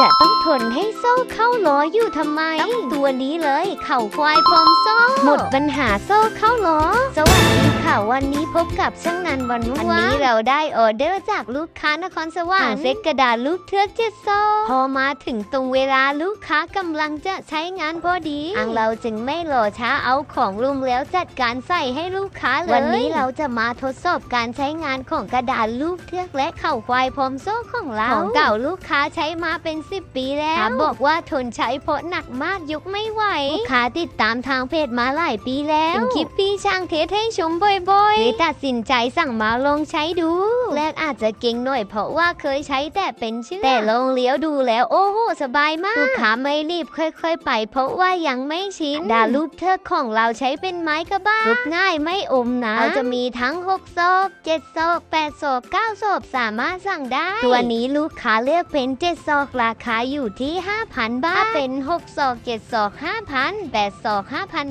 จะต้องทนให้โซ่เข้าล้ออยู่ทำไมต้องตัวนี้เลย เข่าควายพร้อมโซ่ หมดปัญหาโซ่เข้าล้อสวัสดี ค่ะ วันนี้พบกับช่างงานวันวันนี้เราได้ออเดอร์จากลูกค้านครสวรรค์เซ็ตกระดาษลูกเทือกเจ็ดโซ่พอมาถึงตรงเวลาลูกค้ากำลังจะใช้งานพอดีทางเราจึงไม่รอช้าเอาของลุมแล้วจัดการใส่ให้ลูกค้าเลย วันนี้เราจะมาทดสอบการใช้งานของกระดาษลูกเทือกและเข่าควายพร้อมโซ่ของเราของเก่าลูกค้าใช้มาเป็น 10 ปีแล้วบอกว่าทนใช้เพราะหนักมากยกไม่ไหวลูกค้าติดตามทางเพจมาหลายปีแล้วเป็นคลิปพี่ช่างเทสให้ชมบ่อยๆเลยตัดสินใจสั่งมาลองใช้ดู แรกอาจจะเก่งหน่อยเพราะว่าเคยใช้แต่เป็นเชื่อกแต่ลองเลี้ยวดูแล้วโอ้โหสบายมากลูกค้าไม่รีบค่อย ๆ ไป เพราะว่ายังไม่ชินดาลูกเทือกของเราใช้เป็นไม้กระบ้ารุบง่ายไม่อมนะเราจะมีทั้ง6ศอก7ศอก8ศอก9ศอกสามารถสั่งได้ ตัวนี้ลูกค้าเลือกเป็น7ศอกราคาอยู่ที่ 5,000 บาทถ้าเป็น6ศอก7ศอก5,000 8ศอก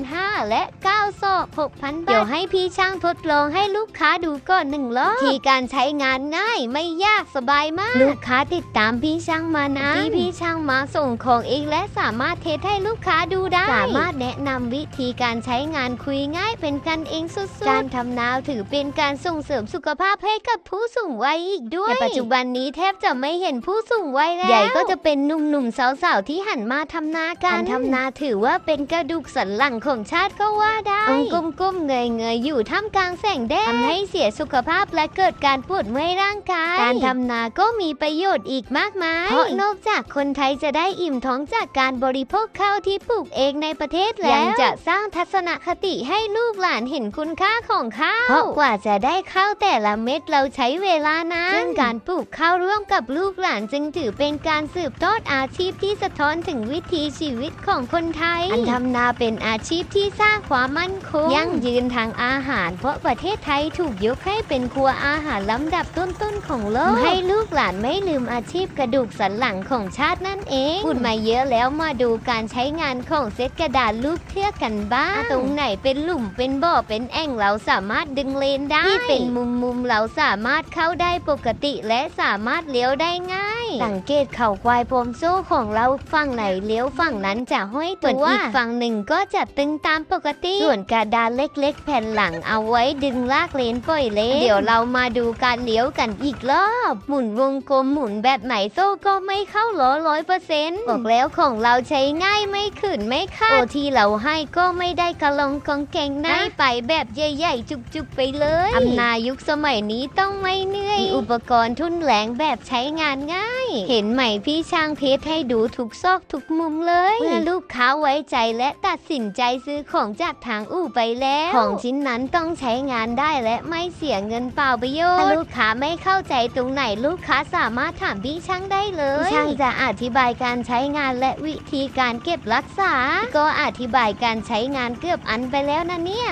5,500และ9ศอก6,000 บาท เดี๋ยวให้พี่ช่างทดลองให้ลูกค้าดูก่อนหนึ่งรอบทีการใช้งานง่ายไม่ยากสบายมาก ลูกค้าติดตามพี่ช่างมานานที่พี่ช่างมาส่งของเองและสามารถเทสให้ลูกค้าดูได้ สามารถแนะนำวิธีการใช้งานคุยง่ายเป็นกันเองสุดๆ การทำนาวถือเป็นการส่งเสริมสุขภาพให้กับผู้สูงวัยอีกด้วยในปัจจุบันนี้แทบจะไม่เห็นผู้สูงวัยแล้วใหญ่ก็จะเป็นหนุ่มๆสาวๆที่หันมาทำนากันการทำนาถือว่าเป็นกระดูกสันหลังของชาติก็ว่าได้องค์ก้มๆเงยๆอยู่ท่ามกลางแสงแดดทำให้เสียสุขภาพและเกิดการปวดเมื่อยร่างกาย การทำนาก็มีประโยชน์อีกมากมาย เพราะนอกจากคนไทยจะได้อิ่มท้องจากการบริโภคข้าวที่ปลูกเองในประเทศแล้ว ยังจะสร้างทัศนคติให้ลูกหลานเห็นคุณค่าของข้าว เพราะกว่าจะได้ข้าวแต่ละเม็ดเราใช้เวลานานซึ่งการปลูกข้าวร่วมกับลูกหลานจึงถือเป็นการสืบทอดอาชีพที่สะท้อนถึงวิถีชีวิตของคนไทย อันทำนาเป็นอาชีพที่สร้างความมั่นคงยั่งยืนทางอาหาร เพราะประเทศไทยถูกยกให้เป็นครัวอาหารลำดับต้นๆของโลก ให้ลูกหลานไม่ลืมอาชีพกระดูกสันหลังของชาตินั่นเองพูดมาเยอะแล้วมาดูการใช้งานของเซตกระดาษลูกเทือกกันบ้างตรงไหนเป็นหลุมเป็นบ่อเป็นแอ่งเราสามารถดึงเลนได้ที่เป็นมุมมุมๆเราสามารถเข้าได้ปกติและสามารถเลี้ยวได้ง่าย สังเกตเข่าควายพรมโซ่ของเราฝั่งไหนเลี้ยวฝั่งนั้นจะห้อยตัวอีกฝั่งหนึ่งก็จะตึงตามปกติ ส่วนกระดาษเล็ก ๆ แผ่นหลังเอาไว้ดึงลากเลนปล่อยเลนเดี๋ยวเรามาดูการเลี้ยวกันอีกรอบ หมุนวงกลมหมุนแบบไหนโซ่ก็ไม่เข้าล้อร้อยเปอร์เซ็นต์บอกแล้วของเราใช้ง่ายไม่ขืนไม่ขาดโอที่เราให้ก็ไม่ได้กระลองกองแกงนะให้ไปแบบใหญ่ๆจุกๆไปเลยอำนายุคสมัยนี้ต้องไม่เหนื่อยมีอุปกรณ์ทุนแรงแบบใช้งานง่ายเห็นไหมพี่ช่างเพชรให้ดูทุกซอกทุกมุมเลยเมื่อลูกค้าไว้ใจและตัดสินใจซื้อของจากทางอู่ไปแล้ว ของชิ้นนั้นต้องใช้งานได้และไม่เสียเงินเปล่าประโยชน์ถ้าลูกค้าไม่เข้าใจตรงไหนลูกค้าสามารถถามพี่ช่างได้เลยพี่ช่างจะอธิบายการใช้งานและวิธีการเก็บรักษา ก็อธิบายการใช้งานเกือบอันไปแล้วนะเนี่ย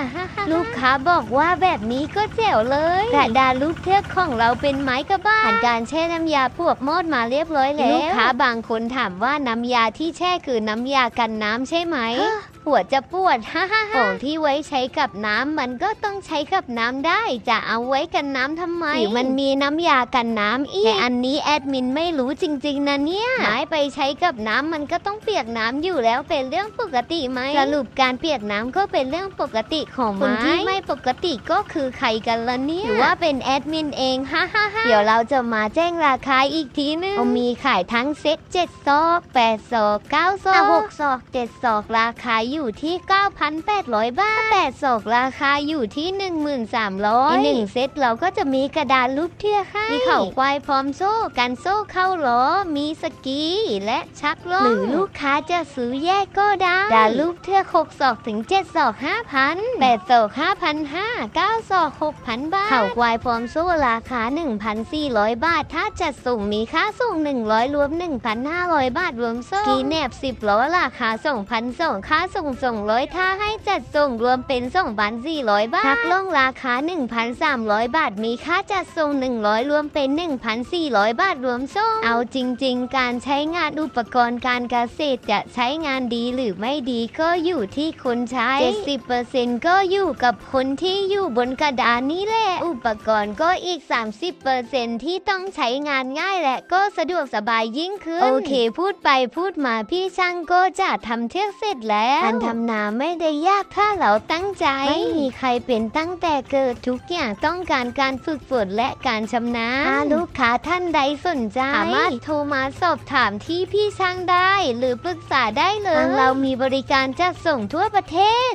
ลูกค้าบอกว่าแบบนี้ก็แจ๋วเลยกระดาษลูกเทือกของเราเป็นไม้กระบ้าผ่านการแช่น้ำยาพวกมอดมาเรียบร้อยแล้ว ลูกค้าบางคนถามว่าน้ำยาที่แช่คือน้ำยากันน้ำใช่ไหม หัวจะปวดฮ่าฮ่าของที่ไว้ใช้กับน้ำมันก็ต้องใช้กับน้ำได้ จะเอาไว้กันน้ำทำไมหรือมันมีน้ำยากันน้ำอีกแต่อันนี้แอดมินไม่รู้จริง ๆนะเนี่ยไม้ไปใช้กับน้ำมันก็ต้องเปียกน้ำอยู่แล้วเป็นเรื่องปกติไหมสรุปการเปียกน้ำก็เป็นเรื่องปกติของไม้คนที่ไม่ปกติก็คือใครกันละเนี่ยหรือว่าเป็นแอดมินเองฮ่าฮ่าฮ่าเดี๋ยวเราจะมาแจ้งราคาอีกทีนึงเอามีขายทั้งเซ็ต7ซอก8ซอก9ซอก6ซอก7ซอกราคาอยู่ที่ 9,800 บาท8ซอกราคาอยู่ที่ 1,300อีกหนึ่งเซ็ตเราก็จะมีกระดาษรูปเทือกให้มีเข่าควายพร้อมโซ่ กันโซ่เข้าล้อ มีสกีและชักล้อหรือลูกค้าจะซื้อแยกก็ได้ ดารูปเทือก6ศอกถึง 7 ศอก 5,000 8ศอก 5,500 9ศอก 6,000 บาท เข่าควายพร้อมโซ่ราคา 1,400 บาท ถ้าจัดส่งมีค่าส่ง 100 รวม 1,500 บาทรวมโซ่ กีแนบ 10ล้อราคา2,200ค่าส่งส่งร้อยถ้าให้จัดส่งรวมเป็น2,400บาทหักลงราคา 1,300 บาท มีค่าจัดส่ง 100 รวมเป็น 1,400 บาทรวมส่ง เอาจริง ๆ การใช้งานอุปกรณ์การเกษตรจะใช้งานดีหรือไม่ดีก็อยู่ที่คนใช้ 70%ก็อยู่กับคนที่อยู่บนกระดานนี่แหละ อุปกรณ์ก็อีก 30%ที่ต้องใช้งานง่ายและก็สะดวกสบายยิ่งขึ้น โอเค พูดไปพูดมาพี่ช่างก็จะทำเทือกเสร็จแล้วทำนาไม่ได้ยากถ้าเราตั้งใจ ไม่มีใครเป็นตั้งแต่เกิดทุกอย่างต้องการการฝึกฝนและการชำนาญถ้าลูกค้าท่านใดสนใจ สามารถโทรมาสอบถามที่พี่ช่างได้ หรือปรึกษาได้เลยทางเรามีบริการจัดส่งทั่วประเทศ